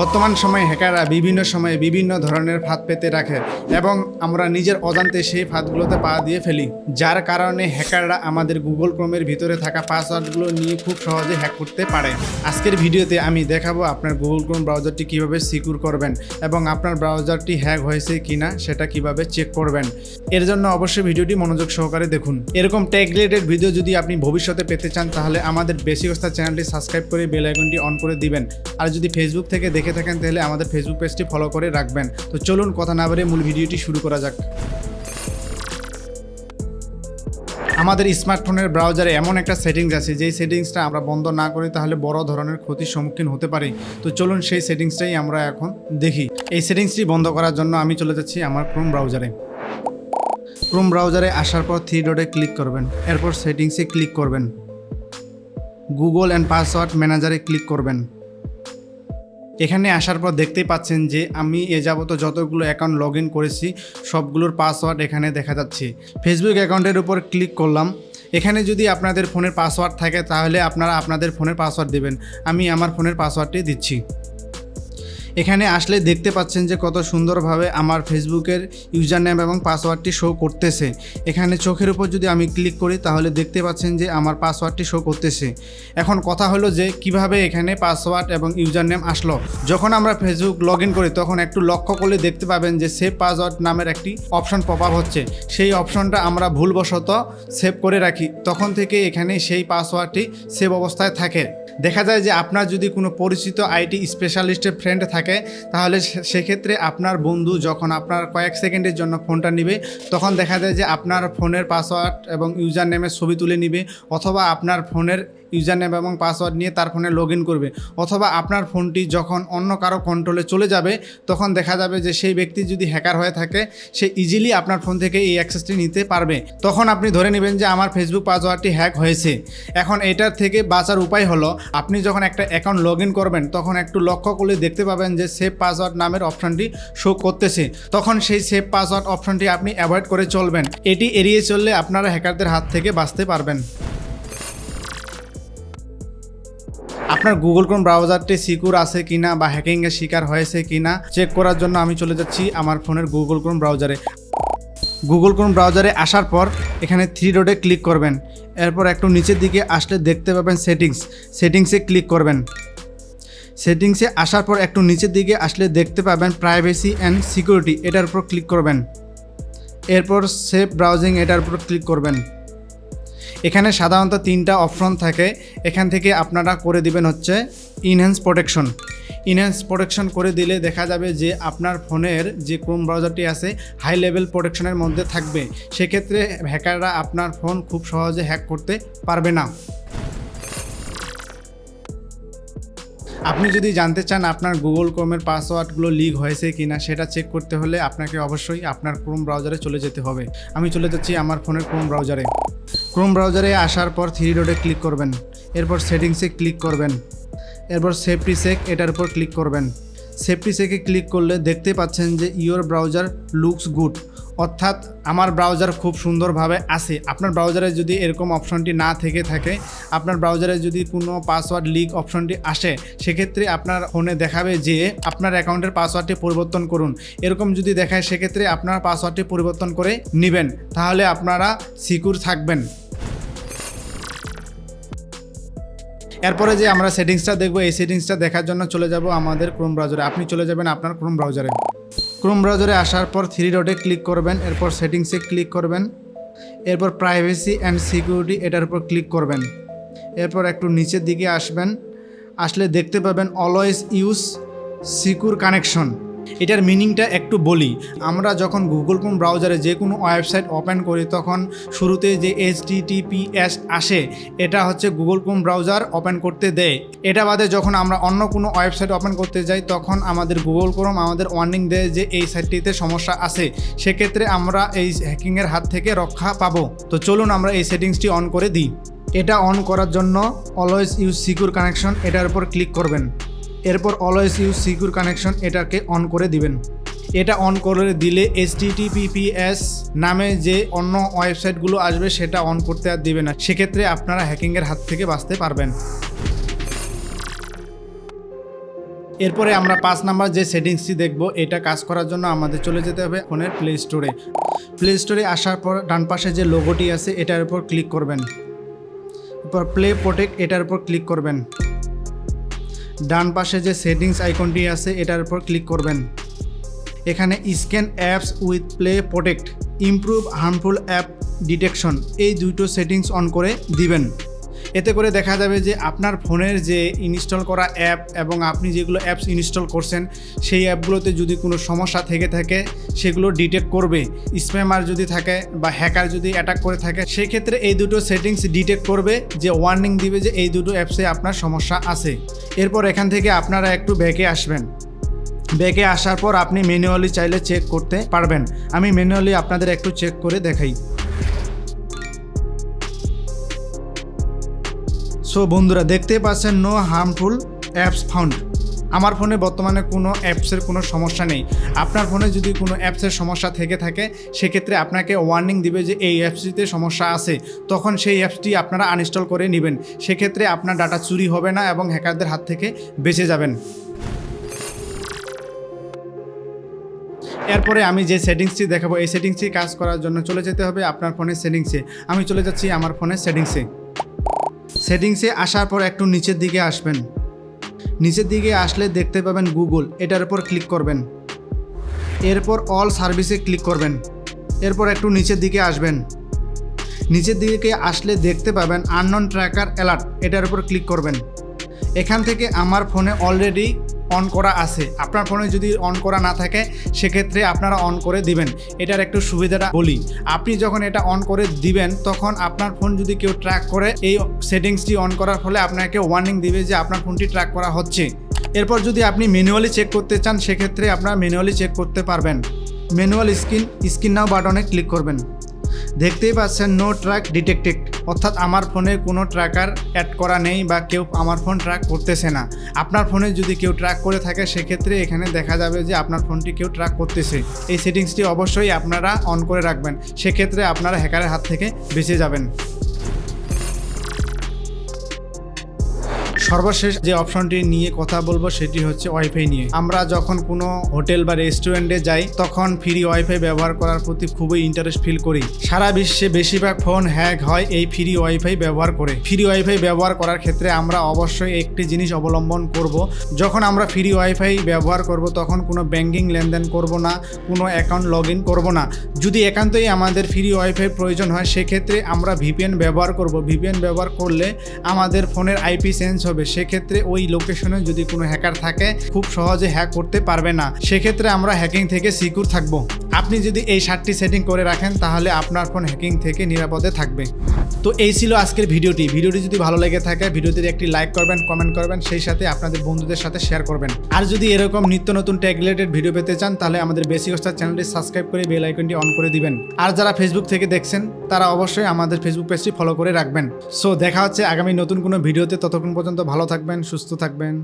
বর্তমান সময়ে হ্যাকাররা বিভিন্ন সময়ে বিভিন্ন ধরনের ফাঁদ পেতে রাখে এবং আমরা নিজের অজান্তে সেই ফাঁদগুলোতে পা দিয়ে ফেলি। যার কারণে হ্যাকাররা আমাদের গুগল ক্রোমের ভিতরে থাকা পাসওয়ার্ডগুলো নিয়ে খুব সহজে হ্যাক করতে পারে। আজকের ভিডিওতে আমি দেখাবো আপনার গুগল ক্রোম ব্রাউজারটি কীভাবে সিকিউর করবেন এবং আপনার ব্রাউজারটি হ্যাক হয়েছে কিনা সেটা কীভাবে চেক করবেন। এর জন্য অবশ্যই ভিডিওটি মনোযোগ সহকারে দেখুন। এরকম টেক রিলেটেড ভিডিও যদি আপনি ভবিষ্যতে পেতে চান, তাহলে আমাদের বেসিক চ্যানেলটি সাবস্ক্রাইব করে বেল আইকনটি অন করে দিবেন। আর যদি ফেসবুক থেকে দেখে থাকেন তাহলে আমাদের ফেসবুক পেজটি ফলো করে রাখবেন। তো চলুন কথা না বাড়িয়ে মূল ভিডিওটি শুরু করা যাক। আমাদের স্মার্টফোনের ব্রাউজারে এমন একটা সেটিংস আছে, যেই সেটিংসটা আমরা বন্ধ না করি তাহলে বড় ধরনের ক্ষতির সম্মুখীন হতে পারি। তো চলুন সেই সেটিংসটাই আমরা এখন দেখি। এই সেটিংসটি বন্ধ করার জন্য আমি চলে যাচ্ছি আমার ক্রোম ব্রাউজারে ক্রোম ব্রাউজারে আসার পর থ্রি ডটে ক্লিক করবেন। এরপর সেটিংসে ক্লিক করবেন। গুগল অ্যান্ড পাসওয়ার্ড ম্যানেজারে ক্লিক করবেন। এখানে আসার পর দেখতেই পাচ্ছেন যে আমি এ যাবত যতগুলো অ্যাকাউন্ট লগ ইন করেছি, সবগুলোর পাসওয়ার্ড এখানে দেখা যাচ্ছে। ফেসবুক অ্যাকাউন্টের উপর ক্লিক করলাম। এখানে যদি আপনাদের ফোনের পাসওয়ার্ড থাকে, তাহলে আপনারা আপনাদের ফোনের পাসওয়ার্ড দেবেন। আমি আমার ফোনের পাসওয়ার্ডটি দিচ্ছি। এখানে আসলে দেখতে পাচ্ছেন যে কত সুন্দরভাবে আমার ফেসবুকের ইউজার নেম এবং পাসওয়ার্ডটি শো করতেছে। এখানে চোখের উপর যদি আমি ক্লিক করি, তাহলে দেখতে পাচ্ছেন যে আমার পাসওয়ার্ডটি শো করতেছে। এখন কথা হলো যে কীভাবে এখানে পাসওয়ার্ড এবং ইউজার নেম আসলো। যখন আমরা ফেসবুক লগ করি, তখন একটু লক্ষ্য করলে দেখতে পাবেন যে সেভ পাসওয়ার্ড নামের একটি অপশন পপ আপ হচ্ছে। সেই অপশনটা আমরা ভুলবশত সেভ করে রাখি। তখন থেকে এখানে সেই পাসওয়ার্ডটি সেভ অবস্থায় থাকে। দেখা যায় যে আপনার যদি কোনো পরিচিত আইটি স্পেশালিস্টের ফ্রেন্ড থাকে তাহলে সে- সেক্ষেত্রে আপনার বন্ধু যখন আপনার কয়েক সেকেন্ডের জন্য ফোনটা নিবে, তখন দেখা যায় যে আপনার ফোনের পাসওয়ার্ড এবং ইউজার নেমের ছবি তুলে নিবে, অথবা আপনার ফোনের ইউজার নেম এবং পাসওয়ার্ড নিয়ে তার ফোনে লগ করবে, অথবা আপনার ফোনটি যখন অন্য কারও কন্ট্রোলে চলে যাবে, তখন দেখা যাবে যে সেই ব্যক্তি যদি হ্যাকার হয়ে থাকে, সে ইজিলি আপনার ফোন থেকে এই অ্যাক্সেসটি নিতে পারবে। তখন আপনি ধরে নেবেন যে আমার ফেসবুক পাসওয়ার্ডটি হ্যাক হয়েছে। এখন এটার থেকে বাঁচার উপায় হলো, আপনি যখন একটা অ্যাকাউন্ট লগ করবেন, তখন একটু লক্ষ্য করলে দেখতে পাবেন যে সেভ পাসওয়ার্ড নামের অপশনটি শো করতেছে, তখন সেই সেভ পাসওয়ার্ড অপশনটি আপনি অ্যাভয়েড করে চলবেন। এটি এড়িয়ে চললে আপনারা হ্যাকারদের হাত থেকে বাঁচতে পারবেন। আপনার গুগল ক্রোম ব্রাউজারটি সিকিউর আছে কিনা বা হ্যাকিংয়ের শিকার হয়েছে কিনা চেক করার জন্য আমি চলে যাচ্ছি আমার ফোনের গুগল ক্রোম ব্রাউজারে গুগল ক্রোম ব্রাউজারে আসার পর এখানে থ্রি ডটে ক্লিক করবেন। এরপর একটু নিচের দিকে আসলে দেখতে পাবেন সেটিংস সেটিংসে ক্লিক করবেন। সেটিংসে আসার পর একটু নিচের দিকে আসলে দেখতে পাবেন প্রাইভেসি অ্যান্ড সিকিউরিটি এটার উপর ক্লিক করবেন। এরপর সেফ ব্রাউজিং এটার উপর ক্লিক করবেন। এখানে সাধারণত তিনটা অপশন থাকে। এখান থেকে আপনারা করে দিবেন হচ্ছে ইনহ্যান্স প্রোটেকশন ইনহ্যান্স প্রোটেকশন করে দিলে দেখা যাবে যে আপনার ফোনের যে ক্রোম ব্রাউজারটি আছে হাই লেভেল প্রোটেকশনের মধ্যে থাকবে। সেক্ষেত্রে হ্যাকাররা আপনার ফোন খুব সহজে হ্যাক করতে পারবে না। আপনি যদি জানতে চান আপনার গুগল ক্রোমের পাসওয়ার্ডগুলো লিক হয়েছে কিনা সেটা চেক করতে হলে আপনাকে অবশ্যই আপনার ক্রোম ব্রাউজারে চলে যেতে হবে। আমি চলে যাচ্ছি আমার ফোনের ক্রোম ব্রাউজারে। ক্রোম ব্রাউজারে আসার পর থ্রি ডটে ক্লিক করবেন। এরপর সেটিংসে ক্লিক করবেন। এরপর সেফটি চেক এটার উপর ক্লিক করবেন। সেফটি চেকে ক্লিক করলে দেখতে পাচ্ছেন যে ইওর ব্রাউজার লুকস গুড। অর্থাৎ আমার ব্রাউজার খুব সুন্দরভাবে আছে। আপনার ব্রাউজারে যদি এরকম অপশনটি না থেকে থাকে, আপনার ব্রাউজারে যদি কোনো পাসওয়ার্ড লিক অপশনটি আসে, সেক্ষেত্রে আপনার ফোনে দেখাবে যে আপনার অ্যাকাউন্টের পাসওয়ার্ডটি পরিবর্তন করুন। এরকম যদি দেখায়, সেক্ষেত্রে আপনার পাসওয়ার্ডটি পরিবর্তন করে নেবেন। তাহলে আপনারা সিকিউর থাকবেন। এরপরে যে আমরা সেটিংসটা দেখব, এই সেটিংসটা দেখার জন্য চলে যাব আমাদের ক্রোম ব্রাউজারে আপনি চলে যাবেন আপনার ক্রোম ব্রাউজারে ক্রোম ব্রাউজারে আসার পর থ্রি ডটে ক্লিক করবেন, এরপর সেটিংসে ক্লিক করবেন, এরপর প্রাইভেসি অ্যান্ড সিকিউরিটি এটার উপর ক্লিক করবেন। এরপর একটু নিচের দিকে আসবেন, আসলে দেখতে পাবেন অলওয়েজ ইউজ সিকিউর কানেকশন এটার মিনিংটা একটু বলি। আমরা যখন গুগল ক্রোম ব্রাউজারে যে কোনো ওয়েবসাইট ওপেন করি, তখন শুরুতে যে এইচ টিটিপিএস আসে, এটা হচ্ছে গুগল ক্রোম ব্রাউজার ওপেন করতে দেয়। এটা বাদে যখন আমরা অন্য কোনো ওয়েবসাইট ওপেন করতে যাই, তখন আমাদের গুগল ক্রোম আমাদের ওয়ার্নিং দেয় যে এই সাইটটিতে সমস্যা আছে। সেক্ষেত্রে আমরা এই হ্যাকিংয়ের হাত থেকে রক্ষা পাবো। তো চলুন আমরা এই সেটিংসটি অন করে দিই। এটা অন করার জন্য অলওয়েজ ইউজ সিকিউর কানেকশন এটার উপর ক্লিক করবেন। এরপর অলওয়েজ ইউজ সিকিউর কানেকশন এটাকে অন করে দিবেন। এটা অন করে দিলে এইচ নামে যে অন্য ওয়েবসাইটগুলো আসবে সেটা অন করতে আর দিবে না। সেক্ষেত্রে আপনারা হ্যাকিংয়ের হাত থেকে বাঁচতে পারবেন। এরপরে আমরা পাঁচ নাম্বার যে সেটিংসটি দেখব, এটা কাজ করার জন্য আমাদের চলে যেতে হবে ফোনের প্লে স্টোরে প্লে স্টোরে আসার পর ডান পাশে যে লোগোটি আছে, এটার উপর ক্লিক করবেন। এরপর প্লে প্রোটেক্ট এটার উপর ক্লিক করবেন। ডান পাশে যে সেটিংস আইকনটি আছে, এটার উপর ক্লিক করবেন। এখানে scan apps with Play Protect, improve harmful app detection, এই দুটো সেটিংস অন করে দিবেন। এতে করে দেখা যাবে যে আপনার ফোনের যে ইনস্টল করা অ্যাপ এবং আপনি যেগুলো অ্যাপস ইনস্টল করছেন, সেই অ্যাপগুলোতে যদি কোনো সমস্যা থেকে থাকে, সেগুলো ডিটেক্ট করবে। স্প্যামার যদি থাকে বা হ্যাকার যদি অ্যাটাক করে থাকে, সেক্ষেত্রে এই দুটো সেটিংস ডিটেক্ট করবে যে ওয়ার্নিং দিবে যে এই দুটো অ্যাপসে আপনার সমস্যা আছে। এরপর এখান থেকে আপনারা একটু ব্যাকে আসবেন। ব্যাগে আসার পর আপনি ম্যানুয়ালি চাইলে চেক করতে পারবেন। আমি ম্যানুয়ালি আপনাদের একটু চেক করে দেখাই। সো বন্ধুরা দেখতেই পাচ্ছেন নো হার্মফুল অ্যাপস ফাউন্ড আমার ফোনে বর্তমানে কোনো অ্যাপসের কোনো সমস্যা নেই। আপনার ফোনে যদি কোনো অ্যাপসের সমস্যা থেকে থাকে, সেক্ষেত্রে আপনাকে ওয়ার্নিং দিবে যে এই অ্যাপসটিতে সমস্যা আছে। তখন সেই অ্যাপসটি আপনারা আনইনস্টল করে নেবেন। সেক্ষেত্রে আপনার ডাটা চুরি হবে না এবং হ্যাকারদের হাত থেকে বেঁচে যাবেন। এরপরে আমি যে সেটিংসটি দেখাবো, এই সেটিংসটি কাজ করার জন্য চলে যেতে হবে আপনার ফোনের সেটিংসে আমি চলে যাচ্ছি আমার ফোনের সেটিংসে সেটিংসে আসার পর একটু নিচের দিকে আসবেন। নিচের দিকে আসলে দেখতে পাবেন গুগল, এটার উপর ক্লিক করবেন। এরপর অল সার্ভিসে ক্লিক করবেন। এরপর একটু নিচের দিকে আসবেন। নিচের দিকে আসলে দেখতে পাবেন আননন ট্র্যাকার অ্যালার্ট, এটার উপর ক্লিক করবেন। এখান থেকে আমার ফোনে অলরেডি অন করা আছে। আপনার ফোনে যদি অন করা না থাকে, সেক্ষেত্রে আপনারা অন করে দিবেন। এটার একটু সুবিধাটা বলি। আপনি যখন এটা অন করে দিবেন, তখন আপনার ফোন যদি কেউ ট্র্যাক করে, এই সেটিংসটি অন করার ফলে আপনাকে ওয়ার্নিং দিবে যে আপনার ফোনটি ট্র্যাক করা হচ্ছে। এরপর যদি আপনি ম্যানুয়ালি চেক করতে চান, সেক্ষেত্রে আপনারা ম্যানুয়ালি চেক করতে পারবেন। ম্যানুয়াল স্ক্রিন স্ক্রিন নাও বাটনে ক্লিক করবেন। দেখতেই পাচ্ছেন নো ট্র্যাক ডিটেক্টেড অর্থাৎ আমার ফোনে কোনো ট্র্যাকার অ্যাড করা নেই বা কেউ আমার ফোন ট্র্যাক করতেছে না। আপনার ফোনে যদি কেউ ট্র্যাক করে থাকে, সেক্ষেত্রে এখানে দেখা যাবে যে আপনার ফোনটি কেউ ট্র্যাক করতেছে। এই সেটিংসটি অবশ্যই আপনারা অন করে রাখবেন। সেক্ষেত্রে আপনারা হ্যাকারের হাত থেকে বেঁচে যাবেন। সর্বশেষ যে অপশনটি নিয়ে কথা বলব সেটি হচ্ছে ওয়াইফাই নিয়ে। আমরা যখন কোনো হোটেল বা রেস্টুরেন্টে যাই, তখন ফ্রি ওয়াইফাই ব্যবহার করার প্রতি খুবই ইন্টারেস্ট ফিল করি। সারা বিশ্বে বেশিরভাগ ফোন হ্যাক হয় এই ফ্রি ওয়াইফাই ব্যবহার করে। ফ্রি ওয়াইফাই ব্যবহার করার ক্ষেত্রে আমরা অবশ্যই একটি জিনিস অবলম্বন করব। যখন আমরা ফ্রি ওয়াইফাই ব্যবহার করব, তখন কোনো ব্যাঙ্কিং লেনদেন করব না, কোনো অ্যাকাউন্ট লগ ইন করব না। যদি একান্তই আমাদের ফ্রি ওয়াইফাই প্রয়োজন হয়, সেক্ষেত্রে আমরা ভিপিএন ব্যবহার করব। ভিপিএন ব্যবহার করলে আমাদের ফোনের আইপি সেন্স হবে সেক্ষেত্রে ওই লোকেশনে যদি কোনো হ্যাকার থাকে, খুব সহজে হ্যাক করতে পারবে না। সেক্ষেত্রে আমরা হ্যাকিং থেকে সিকিউর থাকব। আপনি যদি এই সাতটি সেটিং করে রাখেন, তাহলে আপনার ফোন হ্যাকিং থেকে নিরাপদে থাকবে। তো এই ছিল আজকের ভিডিওটি। ভিডিওটি যদি ভালো লেগে থাকে ভিডিওটির একটি লাইক করবেন কমেন্ট করবেন, সেই সাথে আপনাদের বন্ধুদের সাথে শেয়ার করবেন। আর যদি এরকম নিত্য নতুন ট্যাগ রিলেটেড ভিডিও পেতে চান, তাহলে আমাদের বেসিক স্টার চ্যানেলটি সাবস্ক্রাইব করে বেল আইকনটি অন করে দিবেন। আর যারা ফেসবুক থেকে দেখছেন, তারা অবশ্যই আমাদের ফেসবুক পেজটি ফলো করে রাখবেন। সো দেখা হচ্ছে আগামী নতুন কোনো ভিডিওতে ততক্ষণ পর্যন্ত ভালো থাকবেন, সুস্থ থাকবেন।